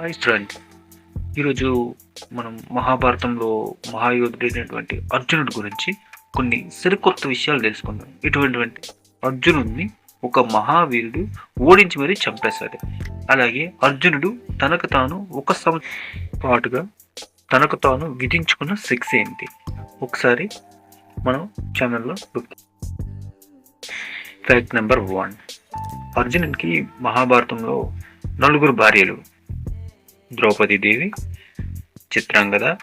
Hi student ఈరోజు మనం మహాభారతంలో మహాయోధుడైనటువంటి అర్జునుడి గురించి కొన్ని సరికొత్త విషయాలు తెలుసుకుందాం. ఇటువంటి అర్జునుడిని ఒక మహావీరుడు ఓడించి మరీ చంపేశాడు. అలాగే అర్జునుడు తనకు తాను ఒక సంవత్సరం పాటుగా తనకు తాను విధించుకున్న శిక్ష ఏంటి? ఒకసారి మనం ఛానల్లో ఫ్యాక్ట్ నెంబర్ వన్. అర్జునుడికి మహాభారతంలో నలుగురు భార్యలు. ద్రౌపది దేవి చిత్రాంగద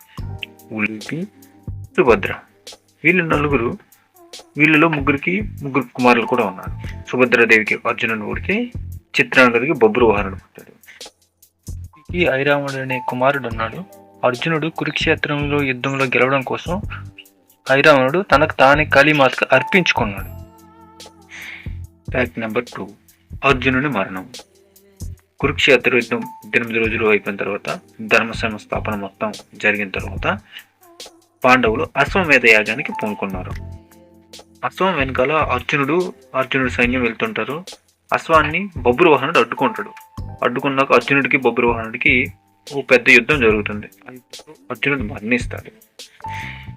ఉలిపి సుభద్ర. వీళ్ళు నలుగురు వీళ్ళలో ముగ్గురికి ముగ్గురు కుమారులు కూడా ఉన్నారు. సుభద్రాదేవికి అర్జునుడు పుడితే చిత్రాంగదికి బొబ్బరు వాహనుడు పుట్టాడు ఈ ఐరాముడు అనే కుమారుడు ఉన్నాడు. అర్జునుడు కురుక్షేత్రంలో యుద్ధంలో గెలవడం కోసం ఐరావణుడు తనకు తానే కాళీమాతకు అర్పించుకున్నాడు. ఫ్యాక్ట్ నెంబర్ టూ అర్జునుడి మరణం. కురుక్షేత్ర యుద్ధం ఎనిమిది రోజులు అయిపోయిన తర్వాత ధర్మ సంస్థాపన మొత్తం జరిగిన తర్వాత పాండవులు అశ్వమేధ యాగానికి పూనుకున్నారు. అశ్వం వెనకాల అర్జునుడు అర్జునుడు సైన్యం వెళ్తుంటారు. అశ్వాన్ని బొబ్బురు వాహనుడు అడ్డుకుంటాడు. అడ్డుకున్నాక అర్జునుడికి బొబ్బురు వాహనుడికి ఓ పెద్ద యుద్ధం జరుగుతుంది. అర్జునుడు మరణిస్తాడు.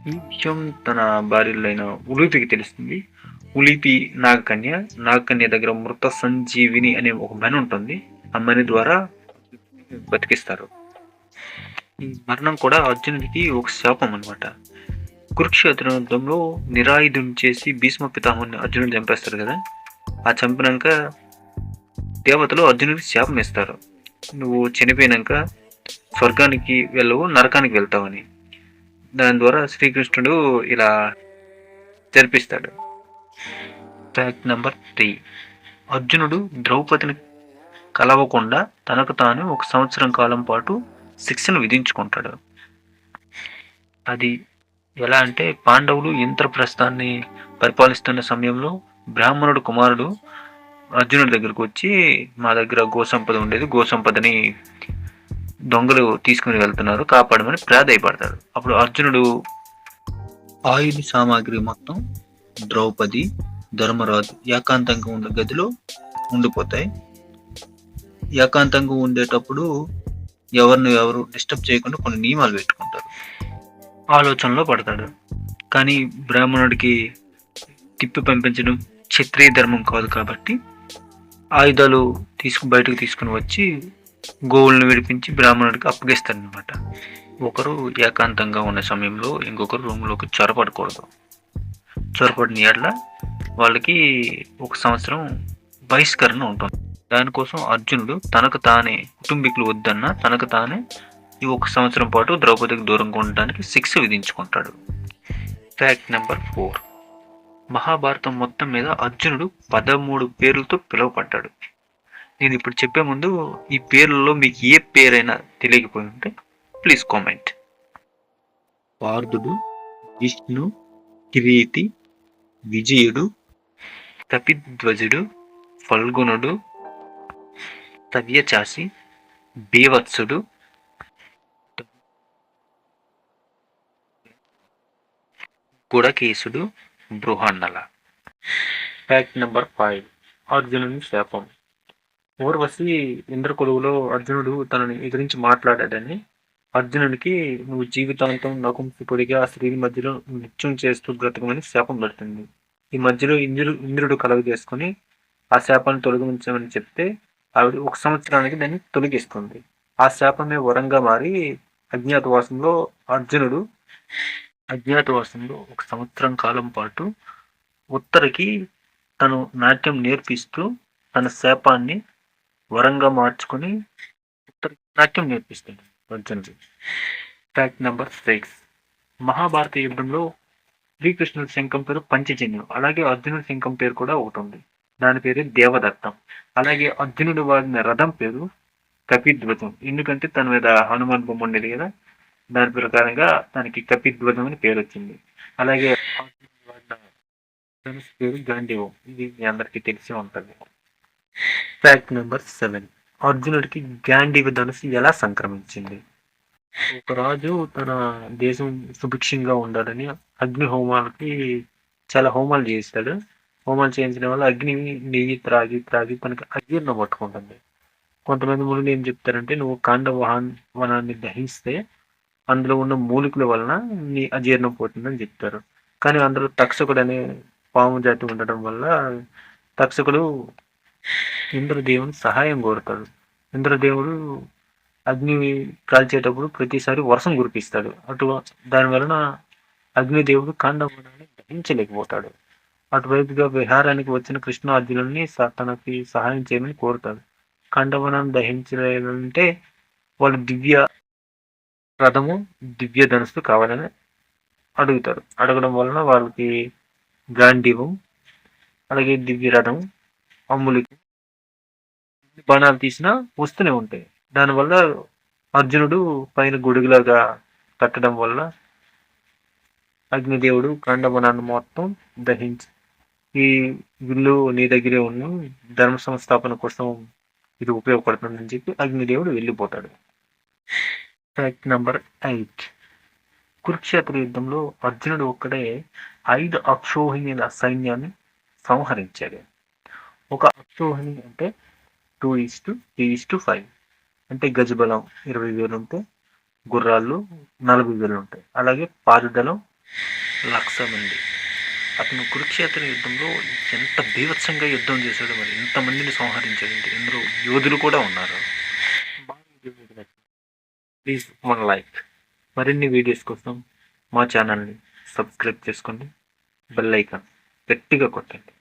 ఈ విషయం తన భార్యలైన ఉలూపికి తెలుస్తుంది. ఉలిపి నాగకన్య నాగకన్య దగ్గర మృత సంజీవిని అనే ఒక మెన్ ఉంటుంది అమ్మని ద్వారా బతికిస్తారు. ఈ మరణం కూడా అర్జునుడికి ఒక శాపం అనమాట కురుక్షేత్ర యుద్ధంలో నిరాయుధం చేసి భీష్మ పితామహుని అర్జునుడు చంపేస్తారు కదా? ఆ చంపినాక దేవతలు అర్జునుడికి శాపం ఇస్తారు నువ్వు చనిపోయినాక స్వర్గానికి వెళ్ళవు నరకానికి వెళ్తావని. దాని ద్వారా శ్రీకృష్ణుడు ఇలా జరిపిస్తాడు. ఫ్యాక్ట్ నెంబర్ త్రీ అర్జునుడు ద్రౌపదిని కలవకుండా తనకు తాను ఒక సంవత్సరం కాలం పాటు శిక్షను విధించుకుంటాడు. అది ఎలా అంటే పాండవులు ఇంద్రప్రస్థాన్ని పరిపాలిస్తున్న సమయంలో బ్రాహ్మణుడు కుమారుడు అర్జునుడి దగ్గరకు వచ్చి మా దగ్గర గోసంపద ఉండేది. గోసంపదని దొంగలు తీసుకుని వెళ్తున్నారు కాపాడమని ప్రాధాయపడతాడు. అప్పుడు అర్జునుడు ఆయుధ సామాగ్రి మొత్తం ద్రౌపది ధర్మరాజు ఏకాంతంగా ఉన్న గదిలో ఉండిపోతాయి. ఏకాంతంగా ఉండేటప్పుడు ఎవరిని ఎవరు డిస్టర్బ్ చేయకుండా కొన్ని నియమాలు పెట్టుకుంటారు. ఆలోచనలో పడతాడు. కానీ బ్రాహ్మణుడికి తిప్పి పంపించడం క్షత్రియ ధర్మం కాదు కాబట్టి ఆయుధాలు తీసుకు బయటకు తీసుకుని వచ్చి గోవులను విడిపించి బ్రాహ్మణుడికి అప్పగిస్తారనమాట ఒకరు ఏకాంతంగా ఉన్న సమయంలో ఇంకొకరు రూమ్లోకి చొరపడకూడదు. చొరపడిన ఏళ్ళ వాళ్ళకి ఒక సంవత్సరం బహిష్కరణ ఉంటుంది. దానికోసం అర్జునుడు తనకు తానే కుటుంబీకులు వద్దన్న తనకు తానే ఈ ఒక సంవత్సరం పాటు ద్రౌపదికి దూరంగా ఉండడానికి శిక్ష విధించుకుంటాడు. ఫ్యాక్ట్ నెంబర్ ఫోర్ మహాభారతం మొత్తం మీద అర్జునుడు పదమూడు పేర్లతో పిలువపడ్డాడు నేను ఇప్పుడు చెప్పే ముందు ఈ పేర్లలో మీకు ఏ పేరైనా తెలియకపోయి ఉంటే ప్లీజ్ కామెంట్ పార్థుడు విష్ణు కిరీతి విజయుడు కపిధ్వజుడు ఫల్గుణుడు తవ్యచాసి బీవత్సుడు గుడకేశుడు బృహన్నల. ఫ్యాక్ట్ నెంబర్ ఫైవ్ అర్జునుని శాపం. ఊర్వశి ఇంద్ర కొలువులో అర్జునుడు తనని ఎదిరించి మాట్లాడాడని అర్జునుడికి నువ్వు జీవితాంతం నకుంపుడిగా ఆ స్త్రీని మధ్యలో నృత్యం చేస్తూ బ్రతకమని శాపం పెడుతుంది ఈ మధ్యలో ఇంద్రుడు ఇంద్రుడు కలగ చేసుకుని ఆ శాపాన్ని తొలగించమని చెప్తే ఆవిడ ఒక సంవత్సరానికి దాన్ని తొలగిస్తుంది. ఆ శాపమే వరంగా మారి అజ్ఞాతవాసంలో అర్జునుడు అజ్ఞాతవాసంలో ఒక సంవత్సరం కాలం పాటు ఉత్తరకి తను నాట్యం నేర్పిస్తూ తన శాపాన్ని వరంగా మార్చుకొని ఉత్తర నాట్యం నేర్పిస్తాడు అర్జునుడు. ఫ్యాక్ట్ నెంబర్ సిక్స్ మహాభారత యుద్ధంలో శ్రీకృష్ణుడి శంఖం పేరు పంచజన్యం అలాగే అర్జునుడి శంఖం పేరు కూడా ఒకటి ఉంది. దాని పేరు దేవదత్తం. అలాగే అర్జునుడు వాడిన రథం పేరు కపిధ్వజం. ఎందుకంటే తన మీద హనుమాన్ బొమ్మ ఉండేది కదా దాని ప్రకారంగా దానికి కపిధ్వజం అని పేరు వచ్చింది. అలాగే అర్జునుడు వాడిన ధనుసు పేరు గాంధీవం. ఇది మీ అందరికీ తెలిసి ఉంటుంది. ఫ్యాక్ట్ నెంబర్ సెవెన్ అర్జునుడికి గాంధీవ ధనుసు ఎలా సంక్రమించింది? ఒక రాజు తన దేశం సుభిక్షంగా ఉండాలని అగ్ని హోమాలకి చాలా హోమాలు చేస్తాడు. హోమాలు చేయించడం వల్ల అగ్ని నెయ్యి త్రాగి త్రాగి తనకి అజీర్ణం పట్టుకుంటుంది. కొంతమంది మునులు ఏం చెప్తారంటే నువ్వు కాండ వాహన వనాన్ని దహిస్తే అందులో ఉన్న మూలికల వలన నీ అజీర్ణం పోతుందని చెప్తారు. కానీ అందులో తక్షకుడు అనే పాము జాతి ఉండటం వల్ల తక్షకుడు ఇంద్రదేవుని సహాయం కోరుతాడు. ఇంద్రదేవుడు అగ్ని కాల్చేటప్పుడు ప్రతిసారి వర్షం కురిపిస్తాడు. అటు దాని వలన అగ్నిదేవుడు కాండవనాన్ని దహించలేకపోతాడు. అటువైపుగా విహారానికి వచ్చిన కృష్ణ అర్జునుల్ని తనకి సహాయం చేయమని కోరుతాడు. కండవనం దహించాలంటే వాళ్ళు దివ్య రథము దివ్య ధనుసు కావాలని అడుగుతారు. అడగడం వలన వాళ్ళకి గాంధీవం అలాగే దివ్య రథం అమ్ములకి బాణాలు తీసినా వస్తూనే ఉంటాయి. దానివల్ల అర్జునుడు పైన గొడుగులాగా కట్టడం వల్ల అగ్నిదేవుడు కాండవనాన్ని మొత్తం దహించి ఈ విల్లు నీ దగ్గరే ఉన్న ధర్మ సంస్థాపన కోసం ఇది ఉపయోగపడుతుందని చెప్పి అగ్నిదేవుడు వెళ్ళిపోతాడు. ఫ్యాక్ట్ నంబర్ ఎయిట్ కురుక్షేత్ర యుద్ధంలో అర్జునుడు ఒక్కడే ఐదు అక్షోహిణీల సైన్యాన్ని సంహరించాడు. ఒక అక్షోహిణి అంటే two is to three is to five అంటే గజబలం ఇరవై వేలు ఉంటే గుర్రాళ్ళు నలభై వేలు ఉంటాయి. అలాగే పారుదలం లక్ష మంది. అతను కురుక్షేత్ర యుద్ధంలో ఎంత బీభత్సంగా యుద్ధం చేశాడు మరి ఎంతమందిని సంహరించాడంటే ఇందులో యోధులు కూడా ఉన్నారు. ప్లీజ్ వన్ లైక్ మరిన్ని వీడియోస్ కోసం మా ఛానల్ని సబ్స్క్రైబ్ చేసుకోండి. బెల్ ఐకాన్ గట్టిగా కొట్టండి.